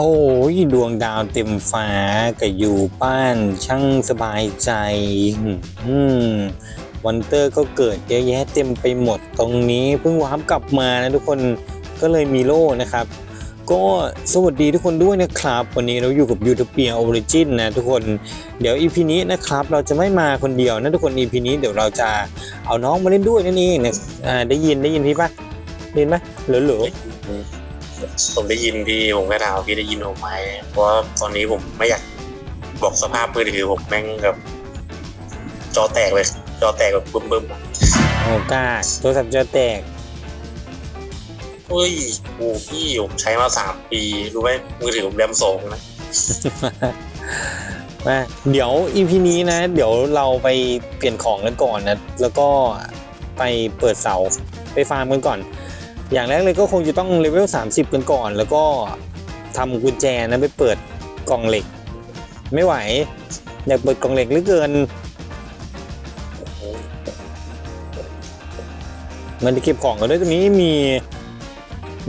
โอ้ยดวงดาวเต็มฟ้ากับอยู่บ้านช่างสบายใจอืมวันเตอร์ก็เกิดเยอะแยะเต็มไปหมดตรงนี้เพิ่งวาร์ปกลับมานะทุกคนก็เลยมีโล่นะครับ ก็สวัสดีทุกคนด้วยนะครับ วันนี้เราอยู่กับยู t เปีย Origin นนะทุกคนเดี๋ยว EP นี้นะครับ เราจะไม่มาคนเดียวนะทุกคน EP นี้เดี๋ยวเราจะเอาน้องมาเล่นด้วยนั่นเองนะได้ยินได้ยินพี่ปะได้ยินไหมหลือหลือ ผมได้ยินพี่ผมก็ถามว่าพี่ได้ยินผมไหมเพราะว่าตอนนี้ผมไม่อยากบอกสภาพมือถือผมแม่งแบบจอแตกเลย จอแตกแบบบึ้มบึ้มๆอะโอ้กล้าโทรศัพท์จะแตกเฮ้ยโอ้พี่ผมใช้มาสามปีรู้ไหมมือถือผมแรมสองนะมาเดี๋ยว EP นี้นะ เดี๋ยวเราไปเปลี่ยนของกันก่อนนะ แล้วก็ไปเปิดเสาไปฟาร์มกันก่อน อย่างแรกเลยก็คงจะต้องเลเวล30 กันก่อน แล้วก็ทำกุญแจนะไปเปิดกล่องเหล็ก ไม่ไหว อยากเปิดกล่องเหล็กหลือเกิน มันจะเก็บของกันด้วยตรงนี้มี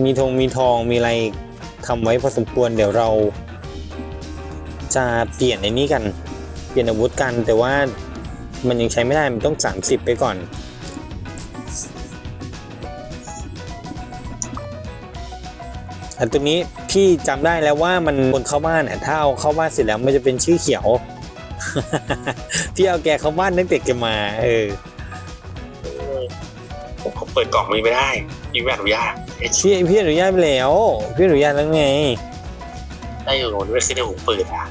มีธงมีทองมีอะไรทำไว้พอสมควรเดี๋ยวเรา จะเปลี่ยนในนี้กัน เปลี่ยนอาวุธกันแต่ว่ามันยังใช้ไม่ได้มันต้อง 30 ไปก่อน อันตรงนี้พี่จำได้แล้วว่ามันคนเข้าบ้านเนี่ยถ้าเอาเข้าบ้านเสร็จแล้วมันจะเป็นชื่อเขียว พี่เอาแกเข้าบ้านตั้งแต่แกมาเออผมก็เปิดกล่องนี้ไม่ได้พี่ไม่อนุญาตไอ้พี่พี่อนุญาตไปแล้วพี่อนุญาตแล้วไงได้อยู่ไม่คือได้ผมเปิดอะ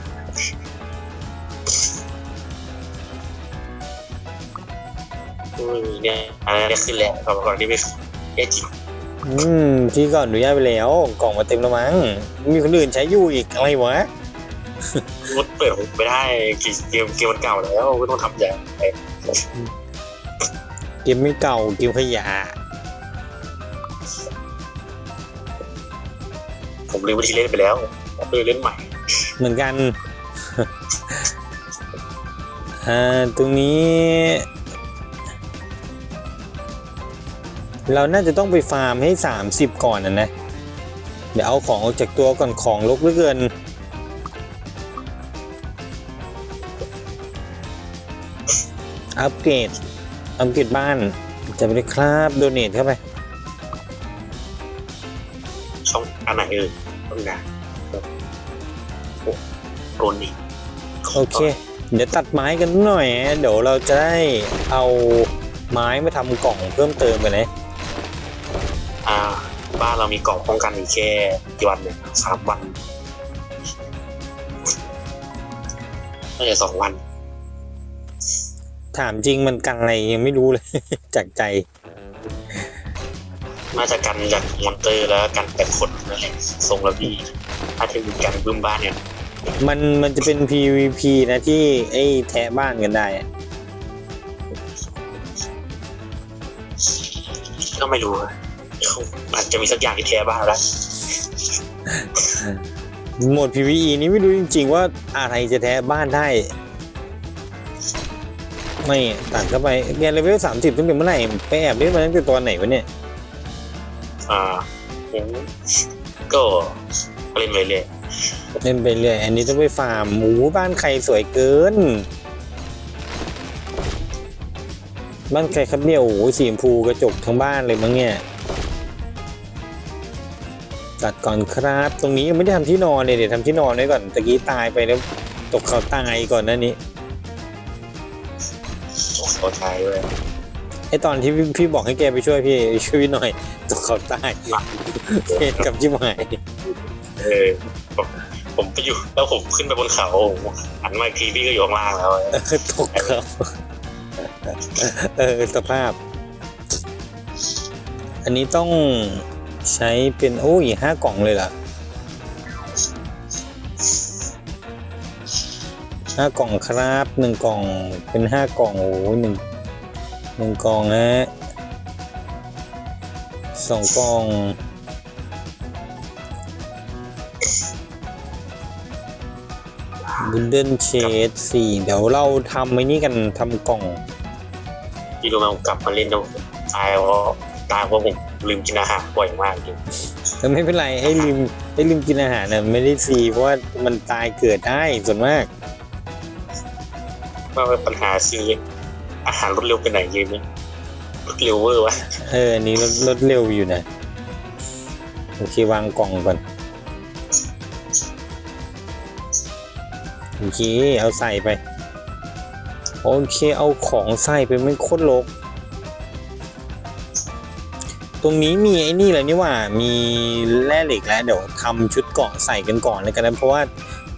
อืมเนี่ยอันนี้ขึ้นแล้วกล่องนี้ไม่ขึ้นเอ๊ะจริง อืมพี่ก็อนุญาตไปแล้ว กล่องมาเต็มแล้วมั้ง มีคนอื่นใช้อยู่อีกอะไรวะมันเปิดผมไม่ได้กี่เกมเกมมันเก่าแล้วไม่ต้องทำอย่างไรเกมไม่เก่าเกมขยะผมลืมวิธีเล่นไปแล้วผมเลยเล่นใหม่ เหมือนกัน อ่าตรงนี้ เราน่าจะต้องไปฟาร์มให้ 30 ก่อนนะนะ เดี๋ยวเอาของออกจากตัวก่อนของลกเหลือเกิน อัปเกรด อัปเกรดบ้าน จะไปเลยครับโดเนทเข้าไปช่องอันไหนเอ่ยต้องการโอ้โดนอีกโอเค เดี๋ยวตัดไม้กันหน่อย เดี๋ยวเราจะได้เอาไม้มาทำกล่องเพิ่มเติมกันเลย อ่าบ้านเรามีกล่องป้องกันอีกแค่กี่วันเนี่ยสามวันไม่ใช่สองวัน ถามจริงมันกันอะไรยังไม่รู้เลย จากใจ น่าจะกันจากมอนเตอร์แล้วกันแต่คนนั่นแหละทรงระบีถ้าจะมีกันบึ้มบ้านเนี่ยมันมันจะเป็น PVP นะที่ไอ้แทะบ้านกันได้อะก็ไม่รู้อะ เขาอาจจะมีสักอย่างที่แท้บ้านแล้วโหมด PVE นี้ไม่รู้จริง ๆ ว่าอะไรจะแทะบ้านได้ ไม่ตัดเข้าไปเรียนเลเวลสามสิบตั้งแต่เมื่อไหร่ไปแอบเล่นมาตั้งแต่ตอนไหนวะเนี่ย อ่าผมก็เล่นไปเรื่อยเล่นไปเรื่อยอันนี้ต้องไปฟาร์มหมูบ้านใครสวยเกิน บ้านใครครับเนี่ยโอ้โหสีชมพูกระจกทั้งบ้านเลยมั้งเนี่ย ตัดก่อนครับ ตรงนี้ยังไม่ได้ทำที่นอนเลยเดี๋ยวทำที่นอนไว้ก่อนตะกี้ตายไปแล้วตกเขาตายก่อนหน้านี้เขาใช้ด้วยไอตอนที่พี่พี่บอกให้แกไปช่วยพี่ช่วยพี่หน่อยตกเขาตายเหตุกับชิบหายเออผมผมไปอยู่แล้วผมขึ้นไปบนเขาหันมาอีกทีพี่ก็อยู่ข้างล่างแล้วเออตกเขาเออสภาพ อันนี้ต้อง ใช้เป็นโอ้ยห้ากล่องเลยเหรอห้ากล่องครับหนึ่งกล่องเป็นห้ากล่องโอ้ยหนึ่งหนึ่งกล่องฮะสองกล่องบุนเดิลเชดสี่เดี๋ยวเราทำไอ้นี่กันทำกล่องพี่รู้ไหมผมกลับมาเล่นแล้วตายเพราะตายเพราะผม ลืมกินอาหารบ่อยมากจริงแต่ไม่เป็นไรให้ลืมให้ลืมกินอาหารนะไม่ได้ซีเพราะว่ามันตายเกิดได้ส่วนมากว่าปัญหาคืออาหารรวดเร็วไปไหนยืนเนี่ยรวดเร็วเวอร์วะเอออันนี้ลดลดเร็วอยู่นะโอเควางกล่องก่อนโอเคเอาใส่ไป โอเคเอาของใส่ไปไม่โคตรลก ตรงนี้มีไอ้นี่เลยนี่ว่ามีแร่เหล็กแล้วเดี๋ยวทำชุดเกาะใส่กันก่อนเลยกันนะเพราะว่า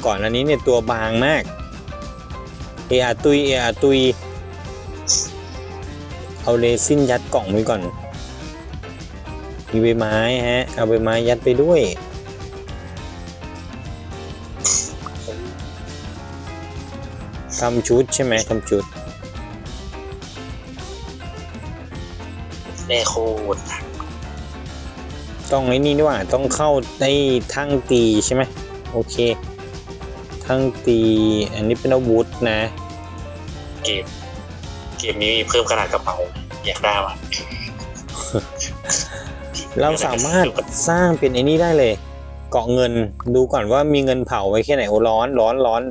ก่อนอันนี้เนี่ยตัวบางมากเออาตุยเออาตุยเอาเรซินยัดกล่องไว้ก่อน มีใบไม้ฮะ เอาใบไม้ยัดไปด้วย ทำชุดใช่ไหมทำชุดแน่โคตร ต้องไอ้นี่ด้วยว่าต้องเข้าในทั้งตีใช่ไหมโอเค ทั้งตีอันนี้เป็นอาวุธนะ เกมเกมนี้มีเพิ่มขนาดกระเป๋าอยากได้ว่ะเราสามารถสร้างเป็นไอ้นี่ได้เลย เกาะเงินดูก่อนว่ามีเงินเผาไว้แค่ไหนโอ้ร้อนร้อนร้อน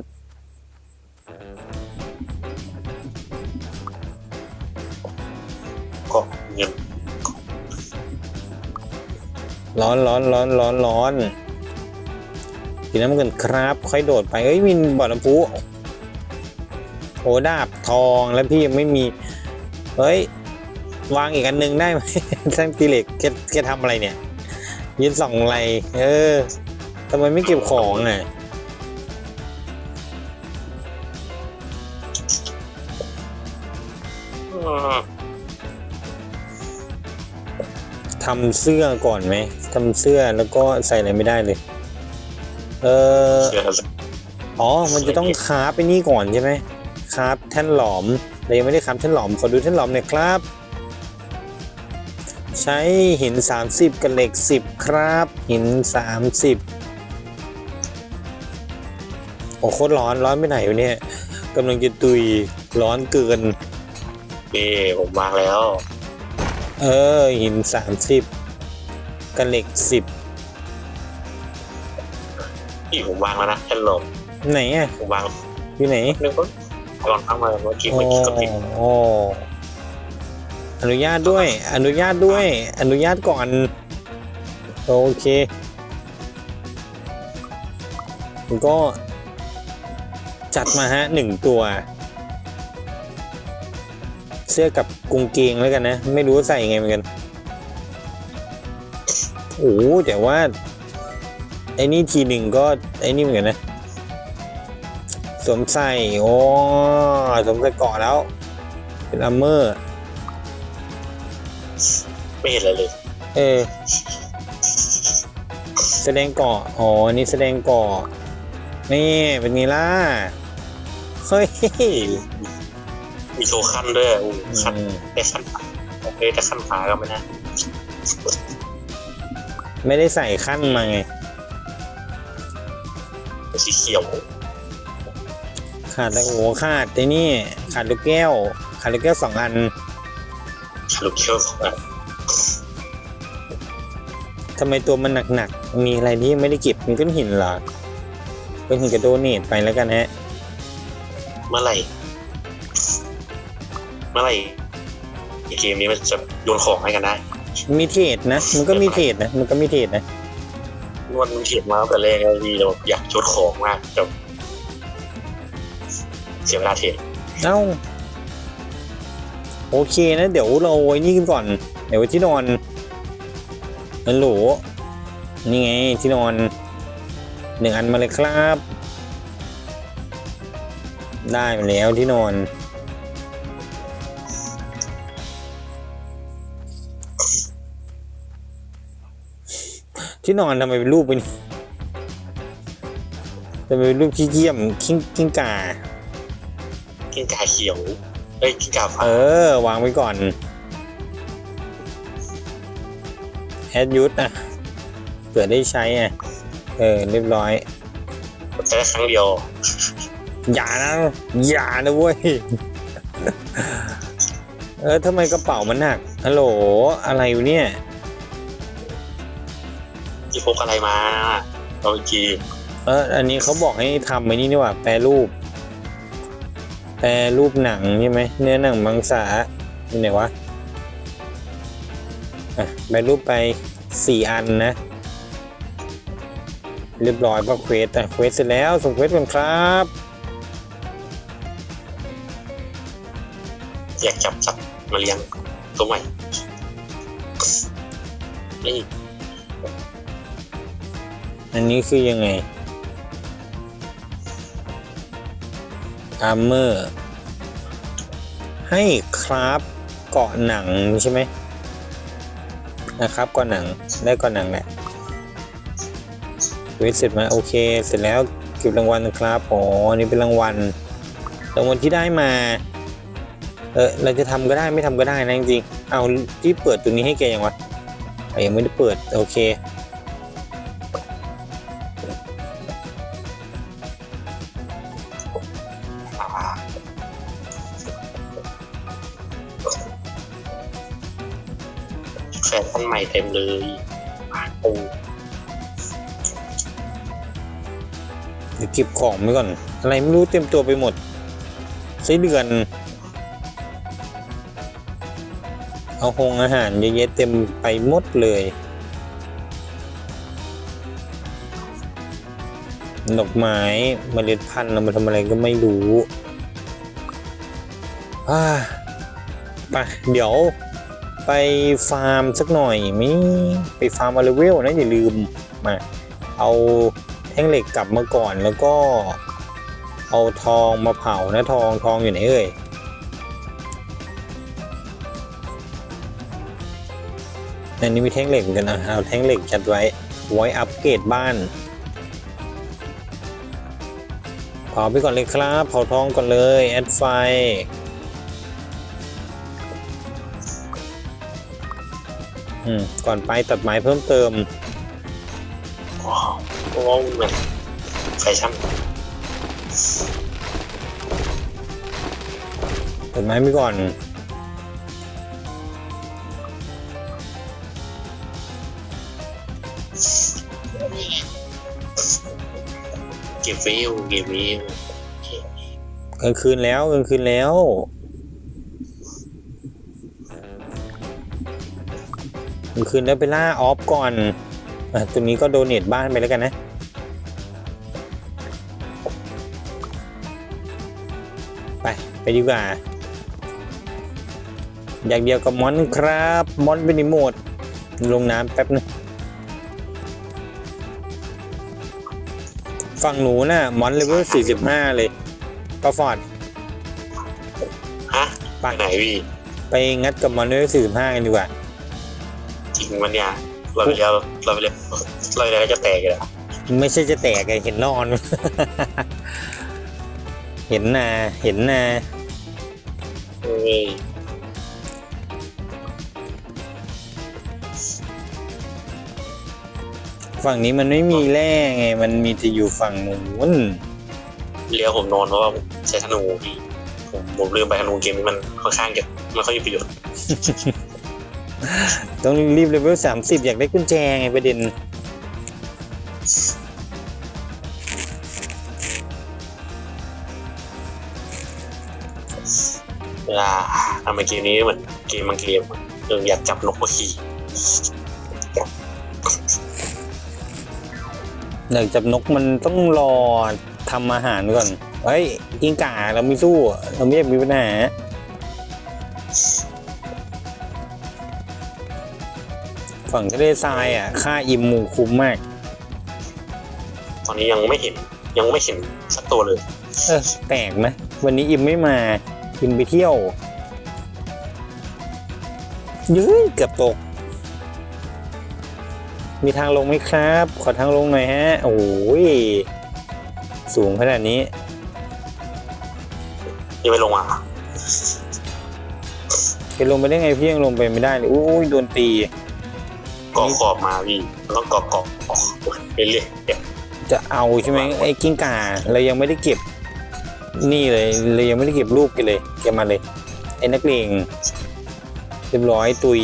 ร้อนร้อนร้อนร้อนร้อนกินน้ำเงินครับ ค่อยโดดไปเอ้ยมีบ่อน้ำพุโอ้ดาบทองแล้วพี่ยังไม่มี เฮ้ย วางอีกอันหนึ่งได้ไหมช่างตีเหล็กแกแกทำอะไรเนี่ย ยืนส่องอะไร เออทำไมไม่เก็บของอะ ทำเสื้อก่อนไหมทำเสื้อแล้วก็ใส่อะไรไม่ได้เลย เออเชื่อแล้วอ๋อ มันจะต้องคราฟไปนี่ก่อนใช่ไหมคราฟแท่นหลอมเรายังไม่ได้คราฟแท่นหลอมขอดูแท่นหลอมหน่อยครับ ใช้หิน 30 กับเหล็ก 10 ครับ หิน 30 โอ้โคตรร้อนร้อนไปไหนวะเนี่ยกำลังจะตุยร้อนเกินนี่ผมวางแล้ว เออหิน30กับเหล็กนี่ผมวางแล้วนะแค่ลม10ไหนอะผมวางอยู่ไหนนึกว่าลองตั้งมาเมื่อกี้โอ้เมื่อกี้ก็ติดโอ้อนุญาตด้วย อนุญาตด้วย อนุญาตก่อน โอเคก็จัดมาฮะหนึ่งตัว เสื้อกับกางเกงแล้วกันนะ ไม่รู้ว่าใส่ยังไงเหมือนกันโอ้โหแต่ว่า ไอ้นี่ทีหนึ่งก็ไอ้นี่เหมือนกันนะสวมใส่โอ้สวมใส่เกาะแล้ว เป็นอัมเมอร์ ไม่เห็นอะไรเลย เออ แสดงเกาะอ๋ออันนี้แสดงเกาะนี่เป็นไงล่ะเฮ้ย มีโชว์ขั้นด้วยโอ้โหขั้นอืมได้ขั้นฟ้าโอเคแต่ขั้นฟ้าก็ไม่น่าไม่ได้ใส่ขั้นมาไงเป็นสีเขียวขาดแต่โอ้โหขาดไอ้นี่ ขาดลูกแก้ว ขาดลูกแก้วสองอันฉลุกเขียวสองอันทำไมตัวมันหนักๆ มีอะไรที่ยังไม่ได้เก็บมีก้อนหินเหรอก้อนหินกระโดเนตไปแล้วกันฮะ เมื่อไหร่ เมื่อไหร่เกมนี้มันจะโยนของให้กันได้มีเทรดนะ มันก็มีเทรดนะ มันก็มีเทรดนะนวดมันเขียนมาตั้งแต่แรกแล้วดีเราอยากชดของมากแต่เสียเวลาเทรดเอ้าโอเคนะ เดี๋ยวเราไว้นี่กันก่อน เดี๋ยวไว้ที่นอนฮัลโหลนี่ไงที่นอนหนึ่งอันมาเลยครับ ได้มาแล้วที่นอน ที่นอนทำไมเป็นรูปเป็นทำไมเป็นรูปขี้เกียมขี้กิ้งก่า กิ้งก่าเขียวเอ้ยกิ้งก่าฟ้าเออ วางไว้ก่อนแอดยุทธอะเผื่อได้ใช้อะเออ เรียบร้อยใช้ได้ครั้งเดียว อย่านะ อย่านะเว้ย เออทำไมกระเป๋ามันหนักฮัลโหล อะไรอยู่เนี่ย ที่พกอะไรมาเอาจีเอออันนี้เขาบอกให้ทำไว้นี่นี่หว่า แปรรูป แปรรูปหนังใช่ไหมเนื้อหนังมังสาที่ไหนวะอะแปรรูปไปสี่อันนะ เรียบร้อยป่ะเควสอะเควสเสร็จแล้วส่งเควสก่อนครับอยากจับสัตว์มาเลี้ยงตัวใหม่นี่ อันนี้คือยังไงอาร์เมอร์ให้คราฟเกาะหนังใช่ไหมนะครับเกาะหนังได้เกาะหนังแหละเวทเสร็จไหมาโอเค เสร็จแล้วเก็บรางวัลครับอ๋อนี่เป็นรางวัลรางวัลที่ได้มาเออเราจะทำก็ได้ไม่ทำก็ได้นะจริงๆเอาที่เปิดตัวนี้ให้แกยังวะอะยังไม่ได้เปิดโอเค แฟชั่นใหม่เต็มเลยโอ้เดี๋ยวเก็บของไว้ก่อน อะไรไม่รู้เต็มตัวไปหมดไส้เดือน เอาหงอาหารเยอะแยะเต็มไปหมดเลยดอกไม้เมล็ดพันธุ์เอามาทำอะไรก็ไม่รู้อ่าไปเดี๋ยว ไปฟาร์มสักหน่อยมิไปฟาร์มอาร์เวลนะอย่าลืมมาเอาแท่งเหล็กกลับมาก่อนแล้วก็ เอาทองมาเผานะทองทองอยู่ไหนเอ่ยอันนี้มีแท่งเหล็กเหมือนกันนะเอาแท่งเหล็กจัดไว้ไว้อัปเกรดบ้านเผาไปก่อนเลยครับเผาทองก่อนเลยแอดไฟ ก่อนไปตัดไม้เพิ่มเติมว้าวโอ้เหมือนแฟชั่นตัดไม้ไปก่อนเก็บวิวเก็บวิวกลางคืนแล้วกลางคืนแล้ว กลางคืนแล้วไปล่าออฟก่อนอะตัวนี้ก็โดเนทบ้านไปแล้วกันนะไปไปดีกว่า อย่างเดียวกับมอนครับมอนเป็นรีโมด ลงน้ำแป๊บนึงฝั่งหนูน่ะมอนเลเวล45 เลยปาฟอร์ดฮะไปไปไหนพี่ ไปงัดกับมอนเลเวล45 กันดีกว่า จริงมันเนี่ยเราไปแล้วเราไปแล้วเราไปแล้วจะแตกเลยอะไม่ใช่จะแตกไงเห็นนอน เห็นนาเห็นนาเฮ้ยฝั่งนี้มันไม่มีแร่ไง มันมีแต่อยู่ฝั่งนู้นเรียวผมนอนเพราะว่าผมใช้ธนูพี่ผมผมลืมไปธนูเกมนี้มันค่อนข้างจะไม่ค่อยมีประโยชน์ ต้องรีบเลเวล30อยากได้กุญแจไงประเด็นเวลาทำในเกมนี้เหมือนเกมบางเกมเอออยากจับนกมาขี่อยากจับนกมันต้องรอทำอาหารก่อน เฮ้ยกิงก่าเราไม่สู้ เราไม่อยากมีปัญหา ฝั่งทะเลทรายอะ ค่าอิมมูคุ้มมาก ตอนนี้ยังไม่เห็นยังไม่เห็นสักตัวเลย เออแปลกนะวันนี้อิมไม่มา อิมไปเที่ยวยื้ยเกือบตก มีทางลงไหมครับ ขอทางลงหน่อยฮะ โอ้ย สูงขนาดนี้ยังไม่ลงมาจะลงไปได้ไงพี่ยังลงไปไม่ได้เลยอุ้ยโดนตีเกาะขอบมาพี่มันต้องเกาะเกาะเกาะไปเรื่อยๆเดี๋ยวจะเอาใช่ไหมไอ้กิ้งก่าเรายังไม่ได้เก็บ นี่เลยเรายังไม่ได้เก็บรูปกันเลยเก็บมาเลยไอ้นักเลงเรียบร้อยตุย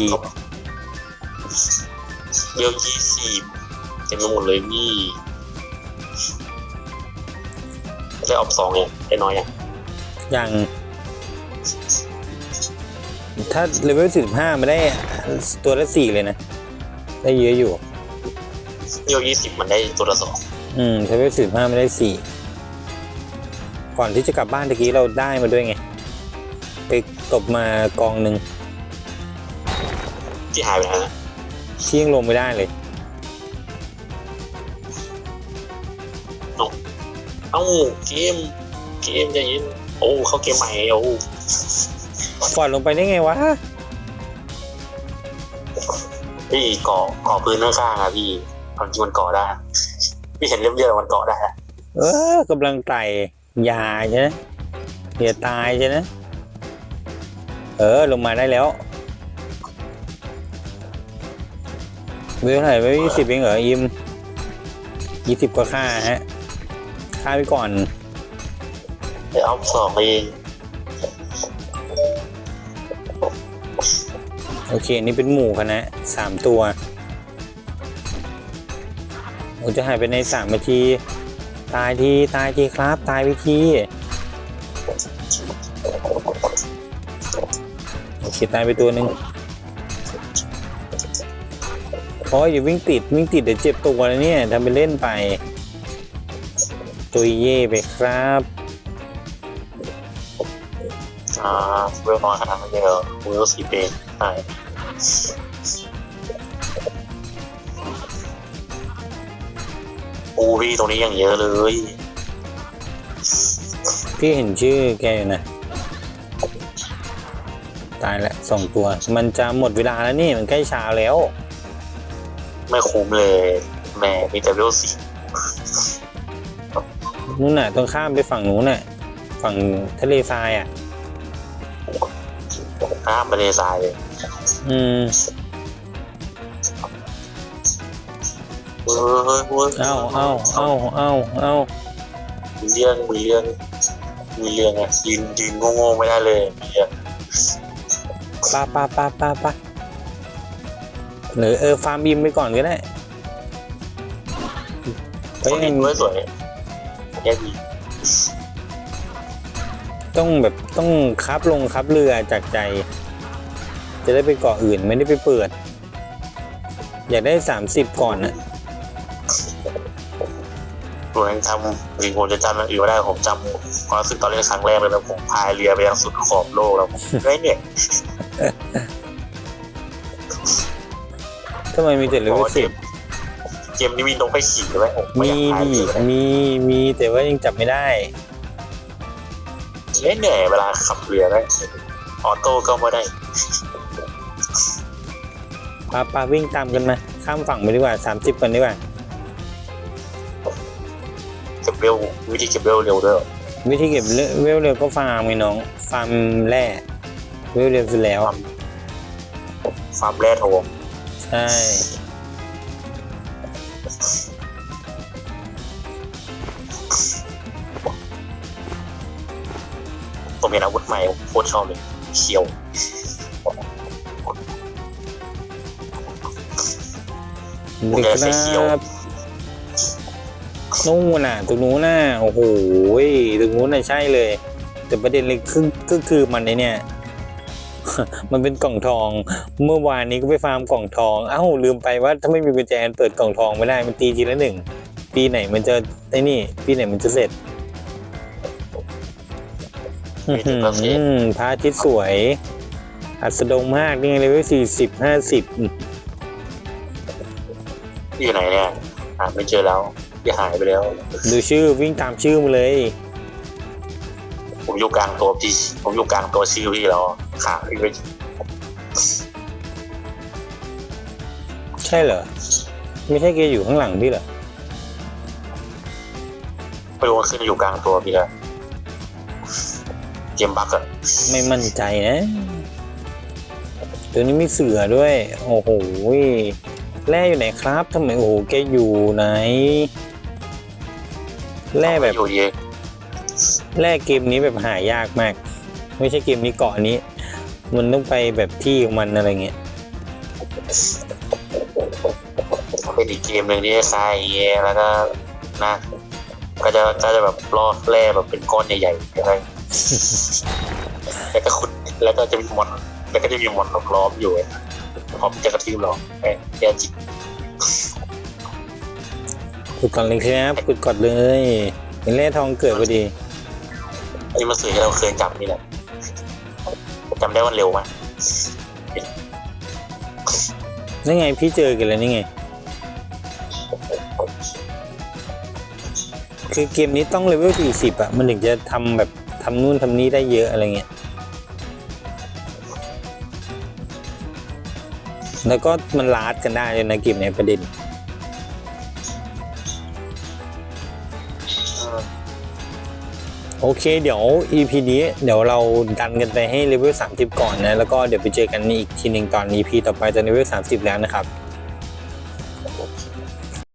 เดี๋ยวยี่สิบเต็มไปหมดเลยพี่ได้ออฟสองเองได้น้อยอะอย่างถ้าเลเวลสิบห้ามาได้ตัวละสี่เลยนะ ได้เยอะอยู่เยี่ยวยี่สิบมันได้ตัวละสองอืมเลเวลสิบห้าไม่ได้สี่ก่อนที่จะกลับบ้านตะกี้เราได้มาด้วยไง ไปตบมากองหนึ่งที่หายไปแล้วนะที่ยังลงไม่ได้เลยเอ้าเกมเกมจะยินโอ้เข้าเกมใหม่โอ้ฟอดลงไปได้ไงวะ พี่เกาะเกาะพื้นข้างๆอะพี่ความจริงมันเกาะได้ พี่เห็นเรียบๆมันเกาะได้อะเออกำลังไต่อยาใช่ไหมอย่าตายใช่ไหมเออลงมาได้แล้วเวลเท่าไหร่เวลยี่สิบเองเหรออิมยี่สิบก็ค่าฮะค่าไปก่อนได้ออฟสองเอง โอเคอันี่เป็นหมู่คณะสามตัวโอ้จะหายไปในสามนาที ตายทีตายทีครับ ตายไปทีโอเคตายไปตัวหนึ่งโอ้ยอย่าวิ่งติดวิ่งติดเดี๋ยวเจ็บตัวแล้วเนี่ยทำไปเล่นไป ตัวเย่ไปครับอ่าเวลนอยขนาดนั้นเลยเหรอเวลสี่เปนใช่ พี่ตรงนี้ยังเยอะเลย พี่เห็นชื่อแกอยู่นะ ตายละสองตัว มันจะหมดเวลาแล้วนี่ มันใกล้เช้าแล้ว ไม่คุ้มเลยแหม่มีแต่เวลสี่นู่นน่ะต้องข้ามไปฝั่งนู้นน่ะ ฝั่งทะเลทรายอะข้ามไปเลยทรายเลย อืม เฮ้ยเฮ้ยเฮ้ยเอ้าเอ้าเอ้าเอ้าเอ้ามีเรื่องมีเรื่องมีเรื่องอะยืนยืนโง่ๆไม่ได้เลยมีเรื่องปาปาปาปาปาหรือเออฟาร์มบิมไปก่อนก็ได้คก็นยันี้งด้วยสวยแค่ดีต้องแบบต้องคับลงคับเรือจากใจ จะได้ไปเกาะอื่นไม่ได้ไปเปิด อยากได้สามสิบก่อนน่ะ ผมยังจำจริงผมจะจำอย่างอื่นไม่ได้ผมจำความรู้สึกตอนเล่นครั้งแรกเลยนะผมพายเรือไปยังสุดขอบโลกแล้วผมเฮ้ยเนี่ยทำไมมีแต่เลเวลสิบเกมนี้มีนกไปขี่ไหมผมไม่มีอยากพายดิเรือเลยมีมีแต่ว่ายังจับไม่ได้เล่นเหนื่อยเวลาขับเรือได้ออโต้ก็ไม่ได้ปาปาวิ่งตามกันมา ข้ามฝั่งไปดีกว่าสามสิบกันดีกว่าเก็ บเวลวิธีเก็บเวลเร็วด้วยวิธีเก็บเวลเร็วก็ฟาร์มไงน้อง ฟาร์มแร่เวลเร็วสุดแล้ว ฟาร์มแร่โทมใช่ ผมเห็นอาวุธใหม่ผมโคตรชอบเลยเขียวเด็กครับ นู่นน่ะตรงนู้นน่ะโอ้โหตรงนู้นน่ะใช่เลย แต่ประเด็นเลยคือก็คือมันไอเนี่ย มันเป็นกล่องทอง เมื่อวานนี้ก็ไปฟาร์มกล่องทองเอ้าลืมไปว่าถ้าไม่มีกุญแจมันเปิดกล่องทองไม่ได้มันตีทีละหนึ่งปีไหนมันจะไอ้นี่ปีไหนมันจะเสร็จมีถึงประเทศอืมพระอาทิตย์สวย อัสดงมากนี่ไงเลเวลสี่สิบห้าสิบอยู่ไหนเนี่ยหาไม่เจอแล้ว ที่หายไปแล้ว ดูชื่อวิ่งตามชื่อมาเลย ผมอยู่กลางตัวพี่ ผมอยู่กลางตัวชื่อพี่แล้วขาพี่ไปใช่เหรอ ไม่ใช่แกอยู่ข้างหลังพี่เหรอไม่รู้ว่าขึ้นอยู่กลางตัวพี่แล้วเกมบักอะไม่มั่นใจนะ ตัวนี้มีเสือด้วย โอ้โหแร่อยู่ไหนครับทำไมโอ้โหแกอยู่ไหน แร่แบบอยู่เยอะแร่เกมนี้แบบหายากมาก ไม่ใช่เกมนี้เกาะนี้ มันต้องไปแบบที่ของมันอะไรเงี้ยไปเป็นอีกเกมหนึ่งที่คล้ายๆอย่างเงี้ยแล้วก็นะก็จะก็จะแบบล่อแร่แบบเป็นก้อนใหญ่ๆอะไรแล้วก็ขุดแล้วก็จะมีมอนแล้วก็จะมีมอนล้อมๆอยู่พร้อมจะกระทืบเราไอ้แย่จิต ขุดก่อนเลยครับขุดก่อนเลยเห็นแร่ทองเกิดพอดีไอ้มันสื่อที่เราเคยจำนี่แหละจำได้วันเร็วมากนี่ไงพี่เจอกันแล้วนี่ไง คือเกมนี้ต้องเลเวล40อะ มันถึงจะทำแบบทำนู่นทำนี่ได้เยอะอะไรเงี้ย แล้วก็มันลาดกันได้เลยนะเกมเนี้ยประเด็น โอเคเดี๋ยว EP นี้เดี๋ยวเราดันกันไปให้เลเวล30 ก่อนนะ แล้วก็เดี๋ยวไปเจอกันอีกทีหนึ่งตอน EP ต่อไปจะเลเวล30 แล้วนะครับ